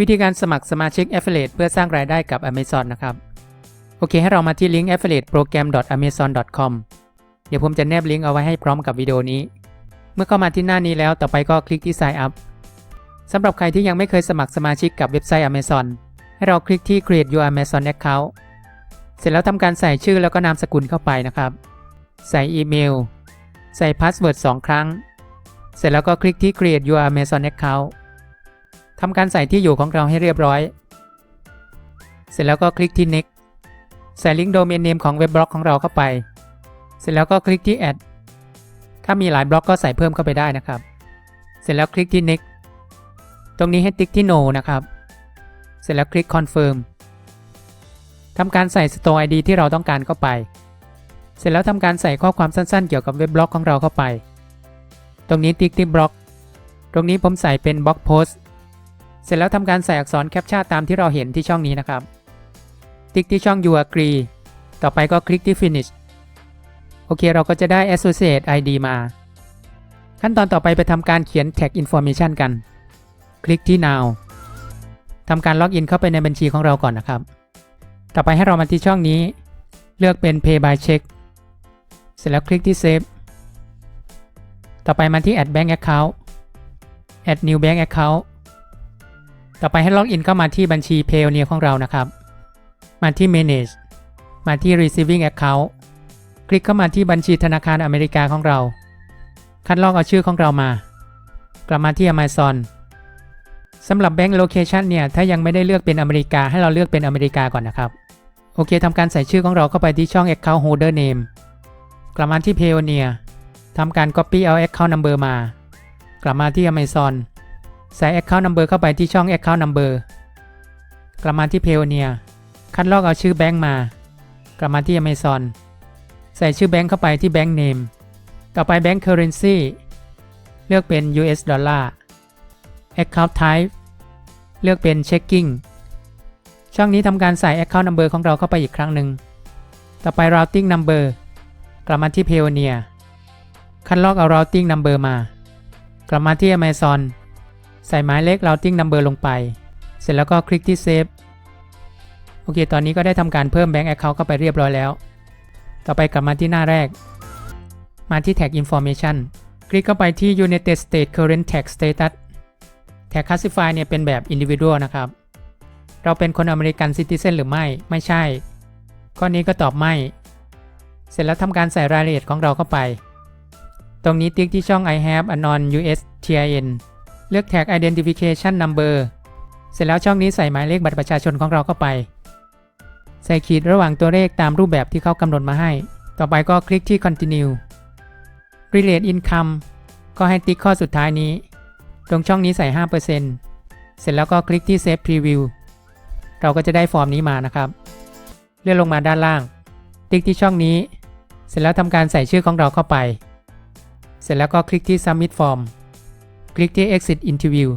วิธีการสมัครสมาชิก Affiliate เพื่อสร้างรายได้กับ Amazon นะครับ โอเค ให้เรามาที่ลิงก์ affiliate program amazon com เดี๋ยวผมจะแนบลิงก์เอาไว้ให้พร้อมกับวิดีโอนี้ เมื่อเข้ามาที่หน้านี้แล้วต่อไปก็คลิกที่ Sign up สำหรับใครที่ยังไม่เคยสมัครสมาชิกกับเว็บไซต์ Amazon ให้เราคลิกที่ create your Amazon account เสร็จแล้วทำการใส่ชื่อแล้วก็นามสกุลเข้าไปนะครับ ใส่อีเมล ใส่พาสเวิร์ด2 ครั้ง เสร็จแล้วก็คลิกที่ create your Amazon account ทำการใส่ที่อยู่ของเราให้เรียบร้อย เสร็จแล้วก็คลิกที่ next ใส่ลิงก์โดเมนเนมของเว็บบล็อกของเราเข้าไป เสร็จแล้วก็คลิกที่ add ถ้ามีหลายบล็อกก็ใส่เพิ่มเข้าไปได้นะครับ เสร็จแล้วคลิกที่ next ตรงนี้ให้ติ๊กที่ no นะครับ เสร็จแล้วคลิก confirm ทำการใส่ store ID ที่เราต้องการเข้าไป เสร็จแล้วทำการใส่ข้อความสั้นๆ เกี่ยวกับเว็บบล็อกของเราเข้าไป ตรงนี้ติ๊กที่บล็อก ตรงนี้ผมใส่เป็นบล็อกโพสต์ เสร็จแล้วทำการใส่อักษรแคปชั่นตามที่เราเห็นที่ช่องนี้นะครับ ติ๊กที่ช่อง you agree ต่อไปก็คลิกที่ finish โอเค เราก็จะได้ associate ID มา ขั้นตอนต่อไปไปทำการเขียน tag information กัน คลิกที่ now ทำการล็อกอินเข้าไปในบัญชีของเราก่อนนะครับ ต่อไปให้เรามาที่ช่องนี้ เลือกเป็น pay by check เสร็จแล้วคลิกที่ save ต่อไปมาที่ add bank account add new bank account ต่อไปให้ล็อกอินเข้ามาที่บัญชี Payoneer ของเรานะครับ มาที่ manage มาที่ receiving account คลิกเข้ามาที่บัญชีธนาคารอเมริกาของเรา คัดลอกเอาชื่อของเรามา กลับมาที่ Amazon สำหรับ Bank Location เนี่ย ถ้ายังไม่ได้เลือกเป็นอเมริกา ให้เราเลือกเป็นอเมริกาก่อนนะครับ โอเคทำการใส่ชื่อของเราเข้าไปที่ช่อง Account Holder Name กลับมาที่ Payoneer ทำการ Copy เอา Account Number มา กลับมาที่ Amazon ใส่ Account Number เข้าไปที่ช่อง Account Number กลับมาที่ Payoneer คัดลอกเอาชื่อแบงค์มา กลับมาที่ Amazon ใส่ชื่อแบงค์เข้าไปที่ Bank Name ต่อไป Bank Currency เลือกเป็น US Dollar Account Type เลือกเป็น Checking ช่องนี้ทำการใส่ Account Number ของเราเข้าไปอีกครั้งหนึ่ง ต่อไป Routing Number กลับมาที่ Payoneer คัดลอกเอา Routing Number มา กลับมาที่ Amazon ใส่หมายเลข Routing Number ลงไป เสร็จแล้วก็คลิกที่ Save โอเค ตอนนี้ก็ได้ทำการเพิ่ม Bank Account เข้าไปเรียบร้อยแล้ว ต่อไปกลับมาที่หน้าแรก มาที่ Tag Information คลิกเข้าไปที่ United States Current Tax Status Tag Classify เนี่ยเป็นแบบ Individual นะครับ เราเป็นคนอเมริกันซิติเซนหรือไม่ ไม่ใช่ ข้อนี้ก็ตอบไม่ เสร็จแล้วทำการใส่รายละเอียดของเราเข้าไป ตรงนี้ติ๊กที่ช่อง I have a non US TIN เลือก Tag Identification Number เสร็จแล้วช่องนี้ใส่หมายเลขบัตรประชาชนของเราเข้าไป ใส่ขีดระหว่างตัวเลขตามรูปแบบที่เขากำหนดมาให้ ต่อไปก็คลิกที่ continue relate income ก็ให้ติ๊กข้อสุดท้ายนี้ ตรงช่องนี้ใส่ 5%เสร็จแล้วก็คลิกที่ save preview เราก็จะได้ฟอร์มนี้มานะครับ เลื่อนลงมาด้านล่าง ติ๊กที่ช่องนี้ เสร็จแล้วทำการใส่ชื่อของเราเข้าไป เสร็จแล้วก็คลิกที่ submit form คลิกที่ exit interview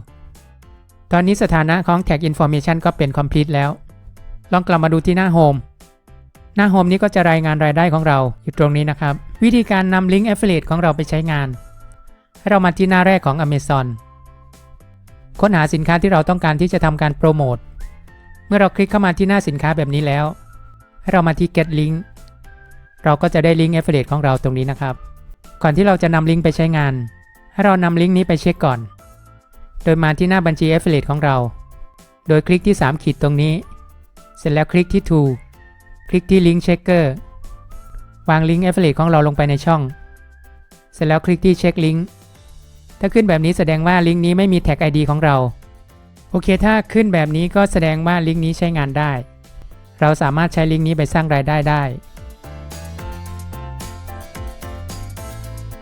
ตอนนี้สถานะของ tag information ก็เป็น complete แล้ว ลองกลับมาดูที่หน้า home หน้า home นี้ก็จะรายงานรายได้ของเราอยู่ตรงนี้นะครับ วิธีการนำลิงก์ affiliate ของเราไปใช้งาน ให้เรามาที่หน้าแรกของ Amazon ค้นหาสินค้าที่เราต้องการที่จะทำการโปรโมท เมื่อเราคลิกเข้ามาที่หน้าสินค้าแบบนี้แล้ว ให้เรามาที่ get link เราก็จะได้ลิงก์ affiliate ของเราตรงนี้นะครับ ก่อนที่เราจะนำลิงก์ไปใช้งาน ให้เรานำลิงก์นี้ไปเช็คก่อน โดยมาที่หน้าบัญชี affiliate ของเรา โดยคลิกที่ 3 ขีดตรงนี้ เสร็จแล้วคลิกที่ to คลิกที่ link checker วางลิงก์ affiliate ของเราลงไปในช่อง เสร็จแล้วคลิกที่ check link ถ้าขึ้นแบบนี้แสดงว่าลิงก์นี้ไม่มี tag ID ของเรา โอเค ถ้าขึ้นแบบนี้ก็แสดงว่าลิงก์นี้ใช้งานได้ เราสามารถใช้ลิงก์นี้ไปสร้างรายได้ได้